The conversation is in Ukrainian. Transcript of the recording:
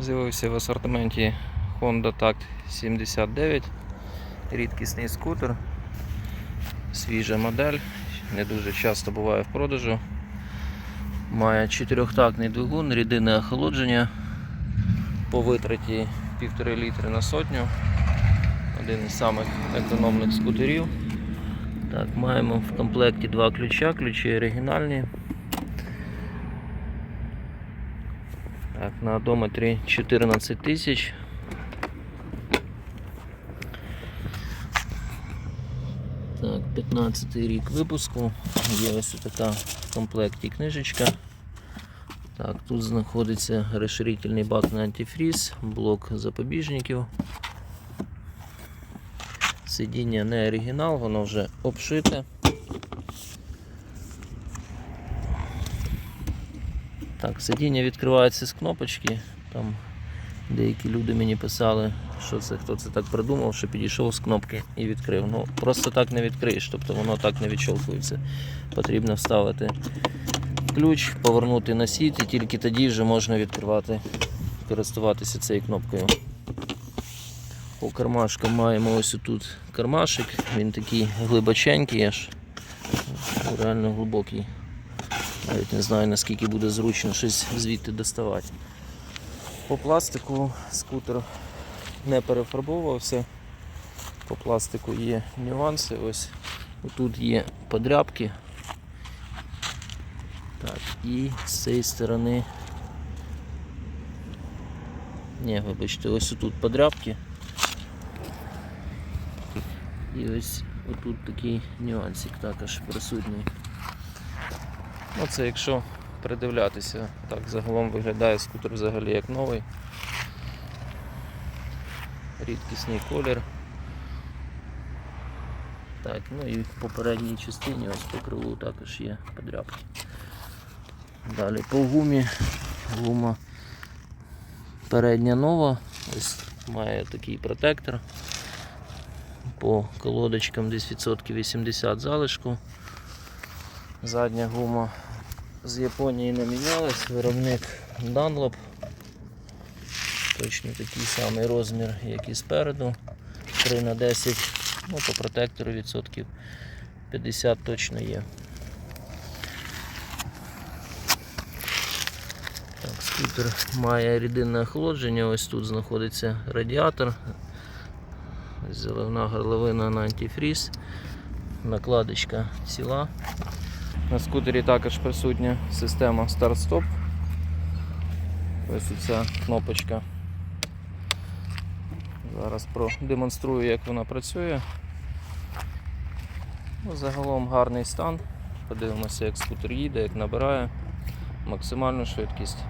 З'явився в асортименті Honda Tact 79. Рідкісний скутер. Свіжа модель. Не дуже часто буває в продажу. Має чотирьохтактний двигун, рідинне охолодження. По витраті 1,5 літри на сотню. Один із самих економних скутерів. Так, маємо в комплекті два ключа, ключі оригінальні. Так, на одометрі 14 тисяч. Так, 15 рік випуску. Є ось така в комплекті книжечка. Так, тут знаходиться розширительний бак на антифріз, блок запобіжників. Сидіння не оригінал, воно вже обшите. Так, сидіння відкривається з кнопочки. Там деякі люди мені писали, що це хто це так придумав, що підійшов з кнопки і відкрив. Ну, просто так не відкриєш, тобто воно так не відщолкується. Потрібно вставити ключ, повернути на сіт і тільки тоді вже можна відкривати, користуватися цією кнопкою. По кармашкам маємо ось тут кармашик, він такий глибоченький аж, реально глибокий. Навіть не знаю наскільки буде зручно щось звідти доставати. По пластику скутер не перефарбовувався. По пластику є нюанси. Ось тут є подрябки. Так, і з цієї сторони. Ні, вибачте, ось тут подрябки. І ось отут такий нюансик також присутній. Ну це якщо придивлятися, так загалом виглядає скутер взагалі як новий. Рідкісний колір. Так, ну і в попередній частині ось по крилу також є подрябки. Далі по гумі. Гума передня нова, ось має такий протектор. По колодочкам десь відсотків 80 залишку. Задня гума з Японії не мінялась, виробник Dunlop. Точно такий самий розмір, як і спереду. 3 на 10 ну, по протектору відсотків 50 точно є. Так, скутер має рідинне охолодження, ось тут знаходиться радіатор, заливна горловина на антифріз, накладочка ціла. На скутері також присутня система старт-стоп. Ось ця кнопочка. Зараз продемонструю, як вона працює. Ну, загалом гарний стан. Подивимося, як скутер їде, як набирає максимальну швидкість.